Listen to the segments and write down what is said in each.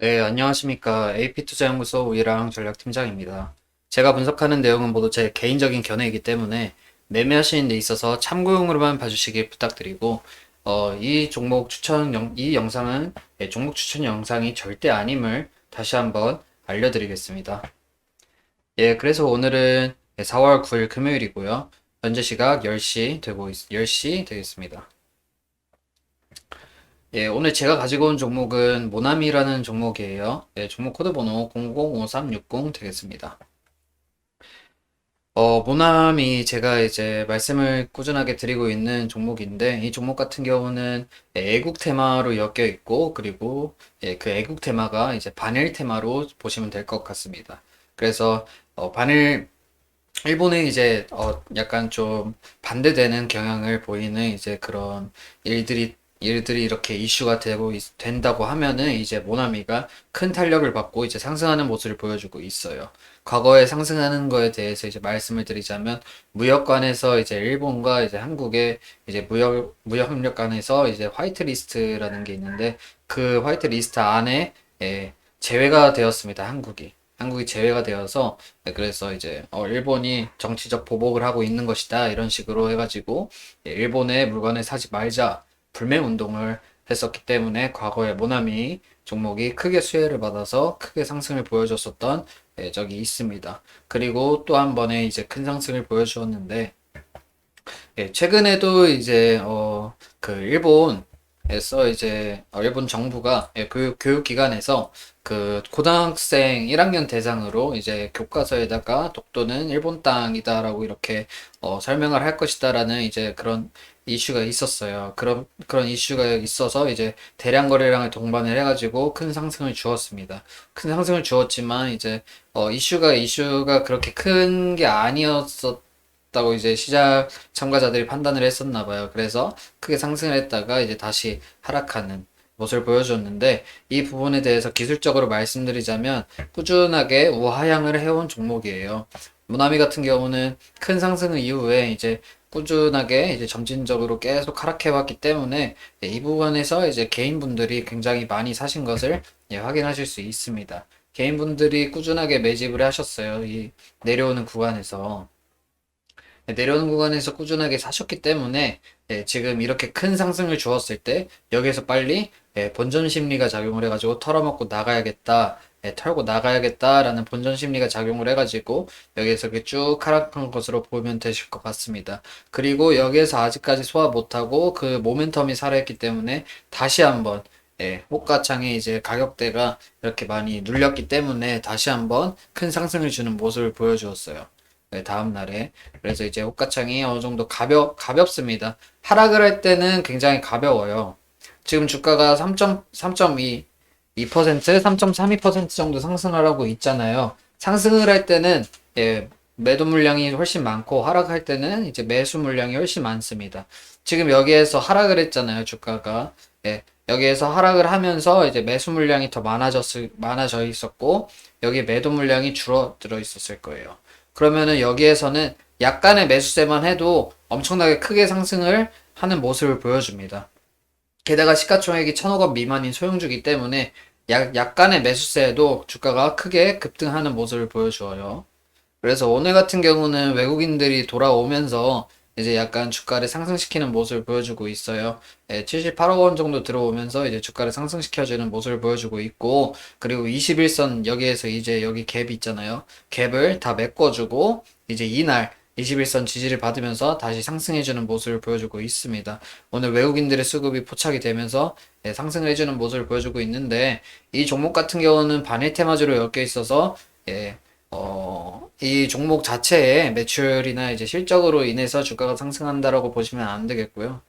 네, 안녕하십니까. AP투자연구소 우이랑 전략팀장입니다. 제가 분석하는 내용은 모두 제 개인적인 견해이기 때문에 매매하시는 데 있어서 참고용으로만 봐주시길 부탁드리고, 어, 이 종목 추천, 영, 이 영상은 예, 종목 추천 영상이 절대 아님을 다시 한번 알려드리겠습니다. 예, 그래서 오늘은 4월 9일 금요일이고요. 현재 시각 10시 되고, 있, 10시 되겠습니다. 예, 오늘 제가 가지고 온 종목은 모나미라는 종목이에요. 예, 종목 코드 번호 005360 되겠습니다. 어, 모나미 제가 이제 말씀을 꾸준하게 드리고 있는 종목인데, 이 종목 같은 경우는 예, 애국 테마로 엮여 있고, 그리고 예, 그 애국 테마가 이제 반일 테마로 보시면 될 것 같습니다. 그래서 어, 반일 일본의 이제 어 약간 좀 반대되는 경향을 보이는 이제 그런 일들이 일들이 이렇게 이슈가 되고 있- 된다고 하면은 이제 모나미가 큰 탄력을 받고 이제 상승하는 모습을 보여주고 있어요. 과거에 상승하는 거에 대해서 이제 말씀을 드리자면 무역관에서 이제 일본과 이제 한국의 이제 무역 무역 협력 관에서 이제 화이트 리스트라는 게 있는데 그 화이트 리스트 안에 예, 제외가 되었습니다. 한국이. 한국이 제외가 되어서 네, 그래서 이제 어, 일본이 정치적 보복을 하고 있는 것이다 이런 식으로 해가지고 예, 일본의 물건을 사지 말자 불매 운동을 했었기 때문에 과거에 모나미 종목이 크게 수혜를 받아서 크게 상승을 보여줬었던 예, 적이 있습니다. 그리고 또 한 번에 이제 큰 상승을 보여주었는데 예, 최근에도 이제 어, 그 일본에서 이제 어, 일본 정부가 예, 교육 교육기관에서 그 고등학생 1학년 대상으로 이제 교과서에다가 독도는 일본 땅이다라고 이렇게 어, 설명을 할 것이다라는 이제 그런 이슈가 있었어요. 그런 그런 이슈가 있어서 이제 대량 거래량을 동반을 해가지고 큰 상승을 주었습니다. 큰 상승을 주었지만 이제 어, 이슈가 이슈가 그렇게 큰 게 아니었었다고 이제 시작 참가자들이 판단을 했었나 봐요. 그래서 크게 상승을 했다가 이제 다시 하락하는 모습을 보여줬는데 이 부분에 대해서 기술적으로 말씀드리자면 꾸준하게 우하향을 해온 종목이에요. 모나미 같은 경우는 큰 상승 이후에 이제 꾸준하게 이제 점진적으로 계속 하락해왔기 때문에 예, 이 부분에서 이제 개인분들이 굉장히 많이 사신 것을 예, 확인하실 수 있습니다. 개인분들이 꾸준하게 매집을 하셨어요. 이 내려오는 구간에서. 네, 내려오는 구간에서 꾸준하게 사셨기 때문에 예, 지금 이렇게 큰 상승을 주었을 때 여기에서 빨리 예, 본전 심리가 작용을 해가지고 털어먹고 나가야겠다, 예, 털고 나가야겠다라는 본전 심리가 작용을 해가지고 여기에서 이렇게 쭉 하락한 것으로 보면 되실 것 같습니다. 그리고 여기에서 아직까지 소화 못하고 그 모멘텀이 살아있기 때문에 다시 한번 예, 호가창에 이제 가격대가 이렇게 많이 눌렸기 때문에 다시 한번 큰 상승을 주는 모습을 보여주었어요. 네, 다음 날에. 그래서 이제 호가창이 어느 정도 가볍, 가볍습니다. 하락을 할 때는 굉장히 가벼워요. 지금 주가가 3.3.2, 2%, 3.32% 정도 상승을 하고 있잖아요. 상승을 할 때는 예, 매도 물량이 훨씬 많고 하락할 때는 이제 매수 물량이 훨씬 많습니다. 지금 여기에서 하락을 했잖아요, 주가가. 예, 여기에서 하락을 하면서 이제 매수 물량이 더 많아졌을, 많아져 있었고, 여기 매도 물량이 줄어들어 있었을 거예요. 그러면은 여기에서는 약간의 매수세만 해도 엄청나게 크게 상승을 하는 모습을 보여줍니다. 게다가 시가총액이 1천억 원 미만인 소형주기 때문에 약, 약간의 매수세에도 주가가 크게 급등하는 모습을 보여주어요. 그래서 오늘 같은 경우는 외국인들이 돌아오면서 이제 약간 주가를 상승시키는 모습을 보여주고 있어요. 예, 78억 원 정도 들어오면서 이제 주가를 상승시켜주는 모습을 보여주고 있고, 그리고 21선 여기에서 이제 여기 갭이 있잖아요. 갭을 다 메꿔주고, 이제 이날 21선 지지를 받으면서 다시 상승해주는 모습을 보여주고 있습니다. 오늘 외국인들의 수급이 포착이 되면서 예, 상승을 해주는 모습을 보여주고 있는데, 이 종목 같은 경우는 반일 테마주로 엮여 있어서, 예, 어, 이 종목 자체의 매출이나 이제 실적으로 인해서 주가가 상승한다라고 보시면 안 되겠고요.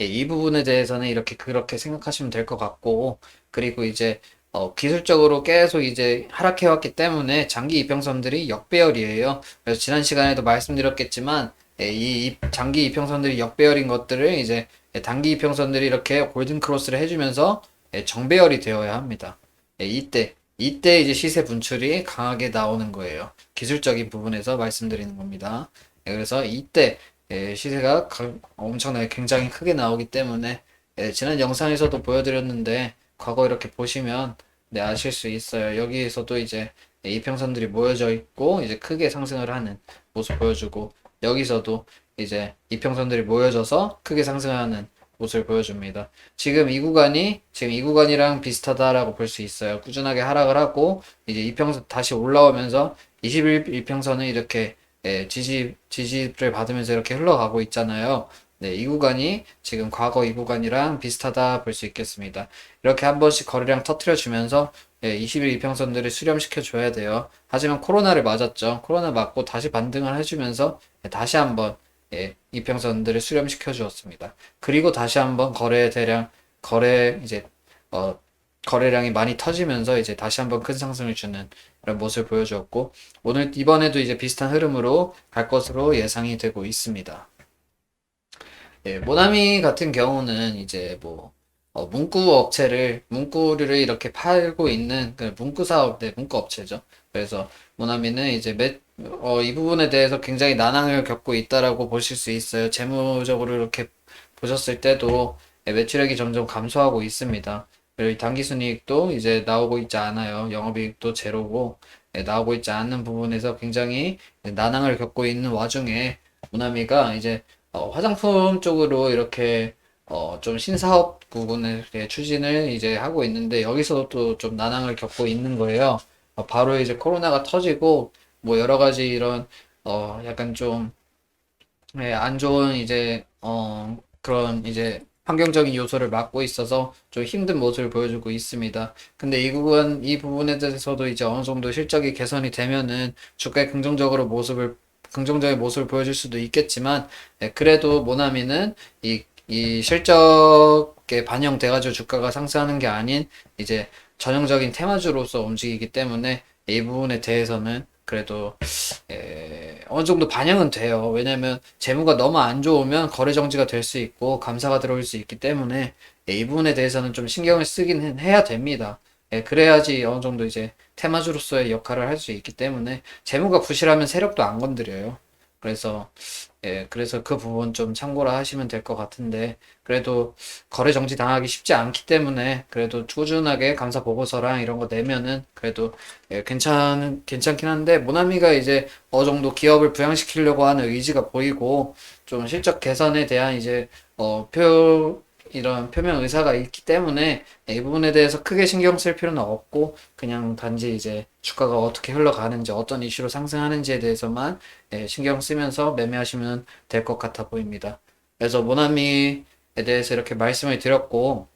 예, 이 부분에 대해서는 이렇게 그렇게 생각하시면 될 것 같고, 그리고 이제 어, 기술적으로 계속 이제 하락해왔기 때문에 장기 이평선들이 역배열이에요. 그래서 지난 시간에도 말씀드렸겠지만, 예, 이, 이 장기 이평선들이 역배열인 것들을 이제 예, 단기 이평선들이 이렇게 골든 크로스를 해주면서 예, 정배열이 되어야 합니다. 예, 이때 이때 이제 시세 분출이 강하게 나오는 거예요. 기술적인 부분에서 말씀드리는 겁니다. 예, 그래서 이때 예, 시세가 가- 엄청나게 굉장히 크게 나오기 때문에 예, 지난 영상에서도 보여드렸는데 과거 이렇게 보시면 네, 아실 수 있어요. 여기에서도 이제 이평선들이 모여져 있고 이제 크게 상승을 하는 모습 보여주고 여기서도 이제 이평선들이 모여져서 크게 상승하는 모습을 보여줍니다. 지금 이 구간이 지금 이 구간이랑 비슷하다라고 볼 수 있어요. 꾸준하게 하락을 하고 이제 이평선 다시 올라오면서 21 이평선은 이렇게 예, 지지 지지를 받으면서 이렇게 흘러가고 있잖아요. 네, 이 구간이 지금 과거 이 구간이랑 비슷하다 볼 수 있겠습니다. 이렇게 한 번씩 거래량 터트려 주면서 예, 21 이평선들을 수렴시켜 줘야 돼요. 하지만 코로나를 맞았죠. 코로나 맞고 다시 반등을 해주면서 예, 다시 한번 예, 이평선들을 수렴시켜 주었습니다. 그리고 다시 한번 거래 대량 거래 이제 어 거래량이 많이 터지면서 이제 다시 한번 큰 상승을 주는 이런 모습을 보여주었고 오늘 이번에도 이제 비슷한 흐름으로 갈 것으로 예상이 되고 있습니다. 예, 모나미 같은 경우는 이제 뭐 어, 문구 업체를 문구를 이렇게 팔고 있는 그 문구 사업 네, 문구 업체죠. 그래서 모나미는 이제 매, 어, 이 부분에 대해서 굉장히 난항을 겪고 있다라고 보실 수 있어요. 재무적으로 이렇게 보셨을 때도 예, 매출액이 점점 감소하고 있습니다. 그리고 이 당기순이익도 이제 나오고 있지 않아요. 영업이익도 제로고 예, 나오고 있지 않는 부분에서 굉장히 난항을 겪고 있는 와중에 모나미가 이제 어, 화장품 쪽으로 이렇게 어, 좀 신사업 부분을 추진을 이제 하고 있는데 여기서도 또 좀 난항을 겪고 있는 거예요. 어, 바로 이제 코로나가 터지고 뭐 여러 가지 이런 어, 약간 좀 예, 안 좋은 이제 어, 그런 이제 환경적인 요소를 막고 있어서 좀 힘든 모습을 보여주고 있습니다. 근데 이 부분, 이 부분에 대해서도 이제 어느 정도 실적이 개선이 되면은 주가에 긍정적으로 모습을, 긍정적인 모습을 보여줄 수도 있겠지만, 예, 그래도 모나미는 이, 이 실적에 반영돼가지고 주가가 상승하는 게 아닌 이제 전형적인 테마주로서 움직이기 때문에 이 부분에 대해서는 그래도 에, 어느 정도 반영은 돼요. 왜냐면 재무가 너무 안 좋으면 거래 정지가 될 수 있고 감사가 들어올 수 있기 때문에 예, 이 부분에 대해서는 좀 신경을 쓰긴 해야 됩니다. 예, 그래야지 어느 정도 이제 테마주로서의 역할을 할 수 있기 때문에 재무가 부실하면 세력도 안 건드려요. 그래서 예, 그래서 그 부분 좀 참고를 하시면 될 것 같은데 그래도 거래 정지 당하기 쉽지 않기 때문에 그래도 꾸준하게 감사 보고서랑 이런 거 내면은 그래도 예, 괜찮 괜찮긴 한데 모나미가 이제 어느 정도 기업을 부양시키려고 하는 의지가 보이고 좀 실적 개선에 대한 이제 어 표 이런 표명 의사가 있기 때문에 이 부분에 대해서 크게 신경 쓸 필요는 없고 그냥 단지 이제 주가가 어떻게 흘러가는지 어떤 이슈로 상승하는지에 대해서만 예, 신경 쓰면서 매매하시면 될 것 같아 보입니다. 그래서 모나미에 대해서 이렇게 말씀을 드렸고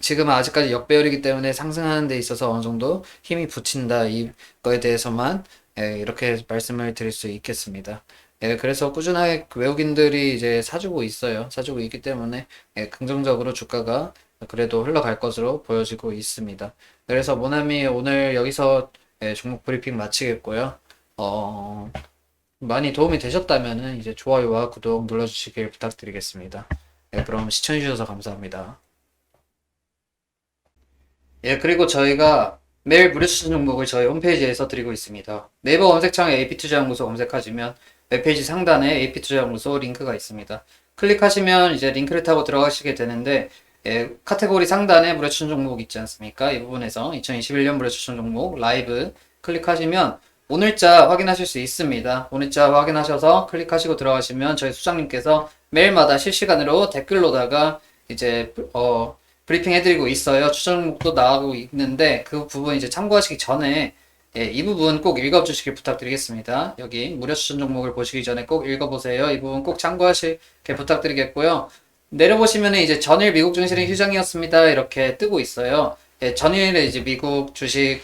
지금은 아직까지 역배열이기 때문에 상승하는 데 있어서 어느 정도 힘이 붙인다 이거에 대해서만 예, 이렇게 말씀을 드릴 수 있겠습니다. 예, 그래서 꾸준하게 그 외국인들이 이제 사주고 있어요. 사주고 있기 때문에 예, 긍정적으로 주가가 그래도 흘러갈 것으로 보여지고 있습니다. 그래서 모나미 오늘 여기서 예, 종목 브리핑 마치겠고요. 어, 많이 도움이 되셨다면은 이제 좋아요와 구독 눌러주시길 부탁드리겠습니다. 예, 그럼 시청해주셔서 감사합니다. 예, 그리고 저희가 매일 무료 추천 종목을 저희 홈페이지에서 드리고 있습니다. 네이버 검색창에 AP투자연구소 검색하시면 웹페이지 상단에 AP투자연구소 링크가 있습니다. 클릭하시면 이제 링크를 타고 들어가시게 되는데 예, 카테고리 상단에 무료 추천 종목 있지 않습니까? 이 부분에서 2021년 무료 추천 종목 라이브 클릭하시면 오늘자 확인하실 수 있습니다. 오늘자 확인하셔서 클릭하시고 들어가시면 저희 수장님께서 매일마다 실시간으로 댓글로다가 이제 어 브리핑 해드리고 있어요. 추천 종목도 나가고 있는데 그 부분 이제 참고하시기 전에 예, 이 부분 꼭 읽어주시길 부탁드리겠습니다. 여기 무료 추천 종목을 보시기 전에 꼭 읽어보세요. 이 부분 꼭 참고하시길 부탁드리겠고요. 내려보시면 이제 전일 미국 증시는 휴장이었습니다. 이렇게 뜨고 있어요. 예, 전일에 이제 미국 주식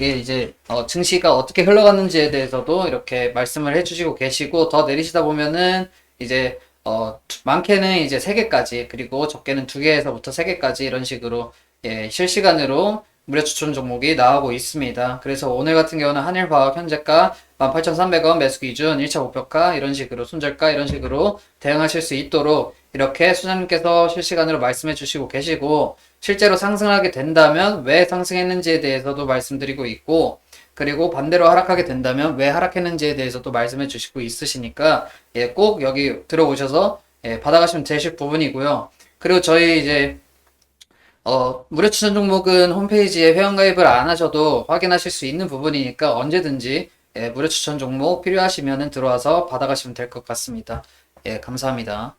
이 이제 어, 증시가 어떻게 흘러갔는지에 대해서도 이렇게 말씀을 해주시고 계시고 더 내리시다 보면은 이제 어, 많게는 이제 3개까지 그리고 적게는 2개에서부터 3개까지 이런 식으로 예, 실시간으로 무료 추천 종목이 나오고 있습니다. 그래서 오늘 같은 경우는 한일화학 현재가 18,300원 매수 기준 1차 목표가 이런 식으로 손절가 이런 식으로 대응하실 수 있도록 이렇게 수장님께서 실시간으로 말씀해 주시고 계시고 실제로 상승하게 된다면 왜 상승했는지에 대해서도 말씀드리고 있고 그리고 반대로 하락하게 된다면 왜 하락했는지에 대해서도 말씀해 주시고 있으시니까 예, 꼭 여기 들어오셔서 예, 받아가시면 되실 부분이고요. 그리고 저희 이제 어, 무료 추천 종목은 홈페이지에 회원가입을 안 하셔도 확인하실 수 있는 부분이니까 언제든지 예, 무료 추천 종목 필요하시면 들어와서 받아가시면 될 것 같습니다. 예, 감사합니다.